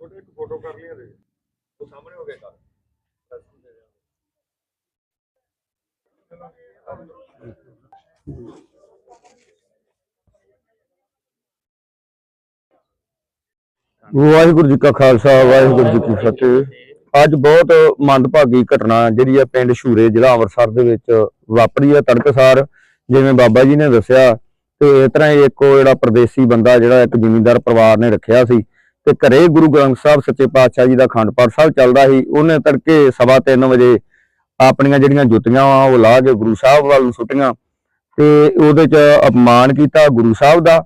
ਛੋਟੇ ਇੱਕ ਫੋਟੋ ਕਰ ਲਈ ਇਹਦੇ ਉਹ ਸਾਹਮਣੇ ਹੋ ਗਿਆ ਕਰ ਵਾਹਿਗੁਰੂ ਜੀ ਕਾ ਖਾਲਸਾ, ਵਾਹਿਗੁਰੂ ਜੀ ਕੀ ਫਤਿਹ। ਅੱਜ ਬਹੁਤ ਮੰਦਭਾਗੀ ਘਟਨਾ ਜਿਹੜੀ ਆ ਪਿੰਡ ਸ਼ੂਰੇ ਜ਼ਿਲ੍ਹਾ ਅੰਮ੍ਰਿਤਸਰ ਦੇ ਵਿੱਚ ਵਾਪਰੀ ਆ ਤੜਕਸਾਰ, ਜਿਵੇਂ ਬਾਬਾ ਜੀ ਨੇ ਦੱਸਿਆ। ਤੇ ਇਸ ਤਰ੍ਹਾਂ ਹੀ ਇੱਕ ਜਿਹੜਾ ਪਰਦੇਸੀ ਬੰਦਾ ਜਿਹੜਾ ਇੱਕ ਜ਼ਿਮੀਂਦਾਰ ਪਰਿਵਾਰ ਨੇ ਰੱਖਿਆ ਸੀ ਤੇ ਘਰੇ ਗੁਰੂ ਗ੍ਰੰਥ ਸਾਹਿਬ ਸੱਚੇ ਪਾਤਸ਼ਾਹ ਜੀ ਦਾ ਅਖੰਡ ਪਾਠ ਸਾਹਿਬ ਚੱਲਦਾ ਸੀ। ਉਹਨੇ ਤੜਕੇ ਸਵਾ ਤਿੰਨ ਵਜੇ ਆਪਣੀਆਂ ਜਿਹੜੀਆਂ ਜੁੱਤੀਆਂ ਆ ਉਹ ਲਾ ਕੇ ਗੁਰੂ ਸਾਹਿਬ ਵੱਲ ਨੂੰ ਸੁੱਟੀਆਂ ਤੇ ਉਹਦੇ ਚ ਅਪਮਾਨ ਕੀਤਾ ਗੁਰੂ ਸਾਹਿਬ ਦਾ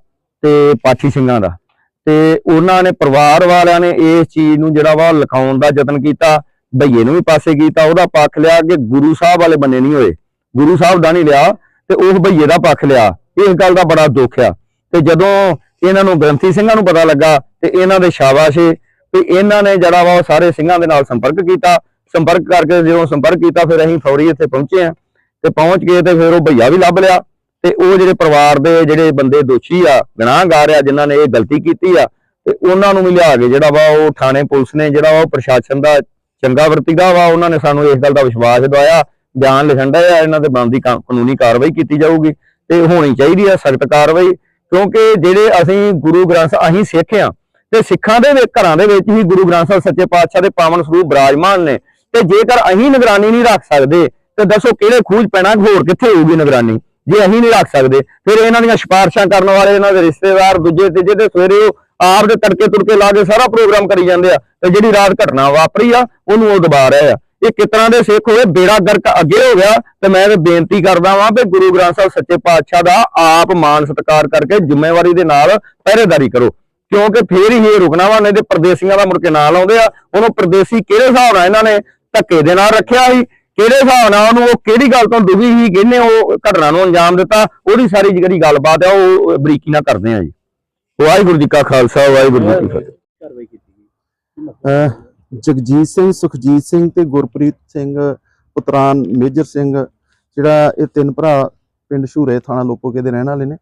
ਤੇ ਪਾਠੀ ਸਿੰਘਾਂ ਦਾ। ਤੇ ਉਹਨਾਂ ਨੇ ਪਰਿਵਾਰ ਵਾਲਿਆਂ ਨੇ ਇਸ ਚੀਜ਼ ਨੂੰ ਜਿਹੜਾ ਵਾ ਲਿਖਾਉਣ ਦਾ ਯਤਨ ਕੀਤਾ ਭਈਏ ਨੂੰ ਵੀ ਪਾਸੇ ਕੀਤਾ, ਉਹਦਾ ਪੱਖ ਲਿਆ ਕਿ ਗੁਰੂ ਸਾਹਿਬ ਵਾਲੇ ਬੰਨੇ ਨਹੀਂ ਹੋਏ। ਗੁਰੂ ਸਾਹਿਬ ਦਾ ਨਹੀਂ ਲਿਆ ਤੇ ਉਸ ਭਈਏ ਦਾ ਪੱਖ ਲਿਆ। ਇਸ ਗੱਲ ਦਾ ਬੜਾ ਦੁੱਖ ਆ। ਤੇ ਜਦੋਂ ਇਹਨਾਂ ਨੂੰ ਗ੍ਰੰਥੀ ਸਿੰਘਾਂ ਨੂੰ ਪਤਾ ਲੱਗਾ ਤੇ ਇਹਨਾਂ ਦੇ ਸ਼ਾਬਾਸ਼ੇ ਤੇ ਇਹਨਾਂ ਨੇ ਜਿਹੜਾ ਵਾ ਉਹ ਸਾਰੇ ਸਿੰਘਾਂ ਦੇ ਨਾਲ ਸੰਪਰਕ ਕੀਤਾ। ਸੰਪਰਕ ਕਰਕੇ ਜਦੋਂ ਸੰਪਰਕ ਕੀਤਾ, ਫਿਰ ਅਸੀਂ ਫੌਰੀ ਇੱਥੇ ਪਹੁੰਚੇ ਆ ਤੇ ਪਹੁੰਚ ਕੇ ਤੇ ਫਿਰ ਉਹ ਭਈਆ ਵੀ ਲੱਭ ਲਿਆ। ਤੇ ਉਹ ਜਿਹੜੇ ਪਰਿਵਾਰ ਦੇ ਜਿਹੜੇ ਬੰਦੇ ਦੋਸ਼ੀ ਆ, ਗੁਨਾਹਗਾਰ ਆ, ਜਿਨ੍ਹਾਂ ਨੇ ਇਹ ਗਲਤੀ ਕੀਤੀ ਆ, ਤੇ ਉਹਨਾਂ ਨੂੰ ਵੀ ਲਿਆ ਕੇ ਜਿਹੜਾ ਵਾ ਉਹ ਥਾਣੇ ਪੁਲਿਸ ਨੇ ਜਿਹੜਾ ਵਾ ਉਹ ਪ੍ਰਸ਼ਾਸਨ ਦਾ ਚੰਗਾ ਵਰਤੀਦਾ ਵਾ। ਉਹਨਾਂ ਨੇ ਸਾਨੂੰ ਇਸ ਗੱਲ ਦਾ ਵਿਸ਼ਵਾਸ ਦਿਵਾਇਆ। ਬਿਆਨ ਲਿਖਣ ਦਾ ਇਹਨਾਂ ਤੇ ਬਣਦੀ ਕਾ- ਕਾਨੂੰਨੀ ਕਾਰਵਾਈ ਕੀਤੀ ਜਾਊਗੀ। ਤੇ ਹੋਣੀ ਚਾਹੀਦੀ ਆ ਸਖਤ ਕਾਰਵਾਈ। ਕਿਉਂਕਿ ਜਿਹੜੇ ਅਸੀਂ ਗੁਰੂ ਗ੍ਰੰਥ ਸਾਹਿਬ- ਅਸੀਂ ਸਿੱਖ ਆ ਤੇ ਸਿੱਖਾਂ ਦੇ ਘਰਾਂ ਦੇ ਵਿੱਚ ਹੀ ਗੁਰੂ ਗ੍ਰੰਥ ਸਾਹਿਬ ਸੱਚੇ ਪਾਤਸ਼ਾਹ ਦੇ ਪਾਵਨ ਸਰੂਪ ਬਰਾਜਮਾਨ ਨੇ। ਤੇ ਜੇਕਰ ਅਸੀਂ ਨਿਗਰਾਨੀ ਨਹੀਂ ਰੱਖ ਸਕਦੇ, ਤੇ ਦੱਸੋ ਕਿਹੜੇ ਖੂਜ ਪੈਣਾ, ਹੋਰ ਕਿੱਥੇ ਹੋਊਗੀ ਨਿਗਰਾਨੀ? ਜੇ ਅਸੀਂ ਨਹੀਂ ਰੱਖ ਸਕਦੇ, ਫਿਰ ਇਹਨਾਂ ਦੀਆਂ ਸਿਫਾਰਸ਼ਾਂ ਕਰਨ ਵਾਲੇ, ਇਹਨਾਂ ਦੇ ਰਿਸ਼ਤੇਦਾਰ, ਦੂਜੇ ਤੀਜੇ ਤੇ ਸਵੇਰੇ ਉਹ ਆਪ ਦੇ ਤੜਕੇ ਤੁੜਕੇ ਲਾ ਕੇ ਸਾਰਾ ਪ੍ਰੋਗਰਾਮ ਕਰੀ ਜਾਂਦੇ ਆ, ਤੇ ਜਿਹੜੀ ਰਾਤ ਘਟਨਾ ਵਾਪਰੀ ਆ, ਉਹਨੂੰ ਉਹ ਦਬਾ ਰਹੇ ਆ। ਇਹ ਤਰ੍ਹਾਂ ਦੇ ਸਿੱਖ ਹੋਏ? ਬੇੜਾ ਗਰਕ ਅੱਗੇ ਹੋ ਗਿਆ ਤੇ ਮੈਂ ਇਹ ਬੇਨਤੀ ਕਰਦਾ ਵਾਂ ਵੀ ਗੁਰੂ ਗ੍ਰੰਥ ਸਾਹਿਬ ਸੱਚੇ ਪਾਤਸ਼ਾਹ ਦਾ ਆਪ ਮਾਨ ਸਤਿਕਾਰ ਕਰਕੇ ਜ਼ਿੰਮੇਵਾਰੀ ਦੇ ਨਾਲ ਪਹਿਰੇਦਾਰੀ ਕਰੋ। ਕਿਉਂਕਿ ਫੇਰ ਹੀ ਇਹ ਰੁਕਣਾ ਵਾ ਨਹੀਂ ਤੇ ਪਰਦੇਸੀਆਂ ਦਾ ਮੁੜ ਕੇ ਨਾਂ ਲਾਉਂਦੇ ਆ। ਉਹਨੂੰ ਪਰਦੇਸੀ ਕਿਹੜੇ ਹਿਸਾਬ ਨਾਲ ਇਹਨਾਂ ਨੇ ਧੱਕੇ ਦੇ ਨਾਲ ਰੱਖਿਆ ਸੀ? ਕਿਹੜੇ ਹਿਸਾਬ ਨਾਲ ਉਹਨੂੰ ਉਹ ਕਿਹੜੀ ਗੱਲ ਤੋਂ ਦੁਖੀ ਸੀ? ਕਿਹਨੇ ਉਹ ਘਟਨਾ ਨੂੰ ਅੰਜਾਮ ਦਿੱਤਾ? ਉਹਦੀ ਸਾਰੀ ਜਿਹੜੀ ਗੱਲਬਾਤ ਆ ਉਹ ਬਰੀਕੀ ਨਾਲ ਕਰਦੇ ਆ ਜੀ। ਵਾਹਿਗੁਰੂ ਜੀ ਕਾ ਖਾਲਸਾ ਵਾਹਿਗੁਰੂ ਜੀ ਕੀ ਫਤਿਹ। ਜਗਜੀਤ ਸਿੰਘ, ਸੁਖਜੀਤ ਸਿੰਘ ਤੇ ਗੁਰਪ੍ਰੀਤ ਸਿੰਘ ਪੁੱਤਰਾਨ ਮੇਜਰ ਸਿੰਘ, ਜਿਹੜਾ ਇਹ ਤਿੰਨ ਭਰਾ ਪਿੰਡ ਸ਼ੂਰੇ ਥਾਣਾ ਲੋਪੋਕੇ ਦੇ ਰਹਿਣ ਵਾਲੇ ਨੇ।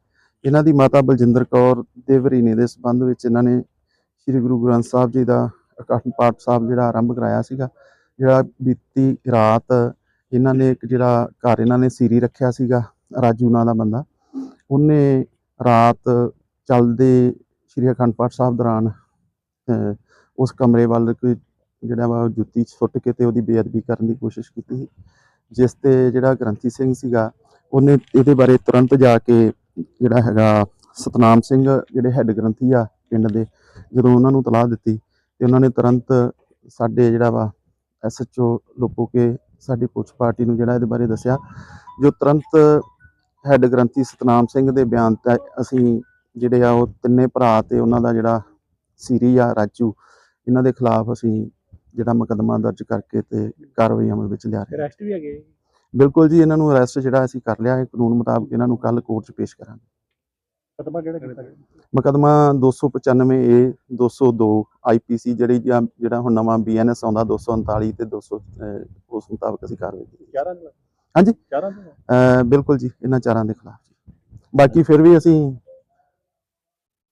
ਇਹਨਾਂ ਦੀ ਮਾਤਾ ਬਲਜਿੰਦਰ ਕੌਰ ਦੇ ਵਰੀਨੇ ਦੇ ਸੰਬੰਧ ਵਿੱਚ ਇਹਨਾਂ ਨੇ ਸ੍ਰੀ ਗੁਰੂ ਗ੍ਰੰਥ ਸਾਹਿਬ ਜੀ ਦਾ ਅਕਾਠ ਪਾਠ ਸਾਹਿਬ ਜਿਹੜਾ ਆਰੰਭ ਕਰਾਇਆ ਸੀਗਾ, ਜਿਹੜਾ ਬੀਤੀ ਰਾਤ ਇਹਨਾਂ ਨੇ ਇੱਕ ਜਿਹੜਾ ਘਰ ਇਹਨਾਂ ਨੇ ਸੀਰੀ ਰੱਖਿਆ ਸੀਗਾ, ਰਾਜੂ ਨਾਂ ਦਾ ਬੰਦਾ। ਉਹਨੇ ਰਾਤ ਚੱਲਦੇ ਸ੍ਰੀ ਅਖੰਡ ਪਾਠ ਸਾਹਿਬ ਦੌਰਾਨ ਉਸ ਕਮਰੇ ਵੱਲ ਕੋਈ ਜਿਹੜਾ ਵਾ ਉਹ ਜੁੱਤੀ ਸੁੱਟ ਕੇ ਤੇ ਉਹਦੀ ਬੇਅਦਬੀ ਕਰਨ ਦੀ ਕੋਸ਼ਿਸ਼ ਕੀਤੀ ਸੀ। ਜਿਸ ਤੇ ਜਿਹੜਾ ਗ੍ਰੰਥੀ ਸਿੰਘ ਸੀਗਾ, ਉਹਨੇ ਇਹਦੇ ਬਾਰੇ ਤੁਰੰਤ ਜਾ ਕੇ ਜਿਹੜਾ ਹੈਗਾ ਸਤਨਾਮ ਸਿੰਘ, ਜਿਹੜੇ ਹੈੱਡ ਗ੍ਰੰਥੀ ਆ ਪਿੰਡ ਦੇ, ਜਦੋਂ ਉਹਨਾਂ ਨੂੰ ਤਲਾਹ ਦਿੱਤੀ ਤੇ ਉਹਨਾਂ ਨੇ ਤੁਰੰਤ ਸਾਡੇ ਜਿਹੜਾ ਵਾ ਐਸਐਚਓ ਲੋਪੋ ਕੇ ਸਾਡੀ ਪੁਲਿਸ ਪਾਰਟੀ ਨੂੰ ਜਿਹੜਾ ਇਹਦੇ ਬਾਰੇ ਦੱਸਿਆ, ਜੋ ਤੁਰੰਤ ਹੈੱਡ ਗ੍ਰੰਥੀ ਸਤਨਾਮ ਸਿੰਘ ਦੇ ਬਿਆਨ ਤੇ ਅਸੀਂ ਜਿਹੜੇ ਆ ਉਹ ਤਿੰਨੇ ਭਰਾ ਤੇ ਉਹਨਾਂ ਦਾ ਜਿਹੜਾ ਸੀਰੀ ਆ ਰਾਜੂ, ਇਹਨਾਂ ਦੇ ਖਿਲਾਫ ਅਸੀਂ ਜਿਹੜਾ ਮੁਕੱਦਮਾ ਦਰਜ ਕਰਕੇ ਤੇ ਕਾਰਵਾਈ ਅਮਲ ਵਿੱਚ ਲਿਆ ਰਹੇ ਹਾਂ। ਅਰੈਸਟ ਵੀ ਹੈਗੇ ਬਿਲਕੁਲ ਜੀ ਇਹਨਾਂ ਨੂੰ ਅਰੈਸਟ ਜਿਹੜਾ ਅਸੀਂ ਕਰ ਲਿਆ ਹੈ ਕਾਨੂੰਨ ਮੁਤਾਬਕ ਇਹਨਾਂ ਨੂੰ ਕੱਲ ਕੋਰਟ 'ਚ ਪੇਸ਼ ਕਰਾਂਗੇ ਖਤਮਾ ਕਿਹੜਾ ਕੀਤਾ? ਮੁਕੱਦਮਾ 295 ਏ 202 ਆਈਪੀਸੀ ਜਿਹੜੀ ਜਿਹੜਾ ਹੁਣ ਨਵਾਂ ਬੀਐਨਐਸ ਆਉਂਦਾ 239 ਤੇ 200 ਅਹ, ਉਸ ਮੁਤਾਬਕ ਅਸੀਂ ਕਾਰਵਾਈ ਕੀਤੀ 11 ਦੇ ਹਾਂਜੀ। 11 ਦੇ ਅਹ, ਬਿਲਕੁਲ ਜੀ ਇਹਨਾਂ ਚਾਰਾਂ ਦੇ ਖਿਲਾਫ ਬਾਕੀ ਫਿਰ ਵੀ ਅਸੀਂ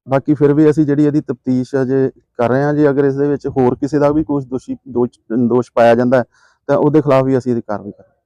ਬਾਕੀ ਫਿਰ ਵੀ ਅਸੀਂ ਜਿਹੜੀ ਇਹਦੀ ਤਫਤੀਸ਼ ਅਜੇ ਕਰ ਰਹੇ ਹਾਂ ਜੇ ਅਗਰ ਇਸ ਦੇ ਵਿੱਚ ਹੋਰ ਕਿਸੇ ਦਾ ਵੀ ਕੋਈ ਦੋਸ਼ੀ ਦੋਸ਼ ਦੋਸ਼ ਪਾਇਆ ਜਾਂਦਾ ਹੈ, ਤਾਂ ਉਹਦੇ ਖਿਲਾਫ ਵੀ ਅਸੀਂ ਇਹਦੀ ਕਾਰਵਾਈ ਕਰਾਂਗੇ।